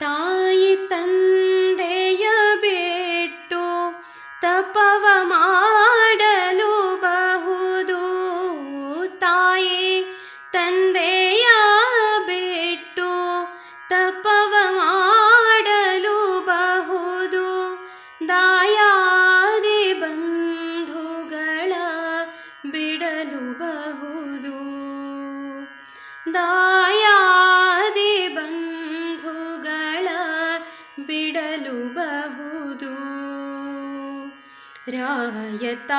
ತಾಯಿ ತಂದೆಯ ಬಿಟ್ಟು ತಪವ ಮಾಡಲು ಬಹುದು. ತಾಯಿ ತಂದೆಯ ಬಿಟ್ಟು ತಪವ ಬಿಡಲು ಬಹುದು ರಾಯತ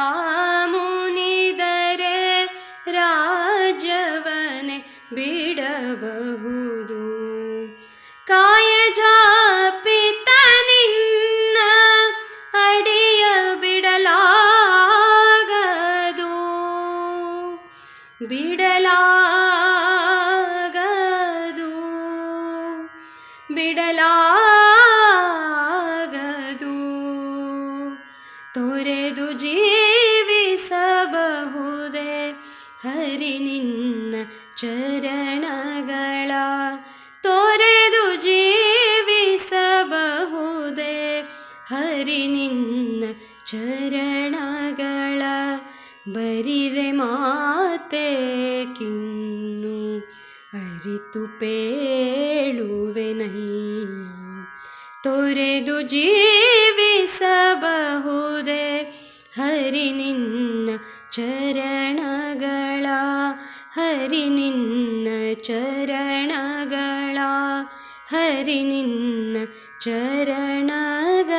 ಮುನಿದರೆ ರಾಜವನೆ ಬಿಡಬಹುದು. ಕಾಯ ಜಾಪಿತ ನಿನ್ನ ಅಡಿಯ ಬಿಡಲಾಗದು. ಬಿಡಲಾಗದು. ಬಿಡಲಾಗದು ತೊರೆದು ಜೀವಿಸಬಹುದೇ? ಹರಿ ನಿನ್ನ ಚರಣಗಳ ತೊರೆದು ಜೀವಿಸಬಹುದೇ? ಹರಿ ನಿನ್ನ ಚರಣಗಳ ಬರಿದೆ ಮಾತೆ ಕಿನ್ನು. ಅರಿತು ಪೇಳುವೆನಯ್ಯ ತೊರೆದು ಜೀವಿಸಬಹುದೇ ಹರಿ ನಿನ್ನ ಚರಣಗಳ ಹರಿ ನಿನ್ನ ಚರಣಗಳ ಹರಿ ನಿನ್ನ ಚರಣಗಳ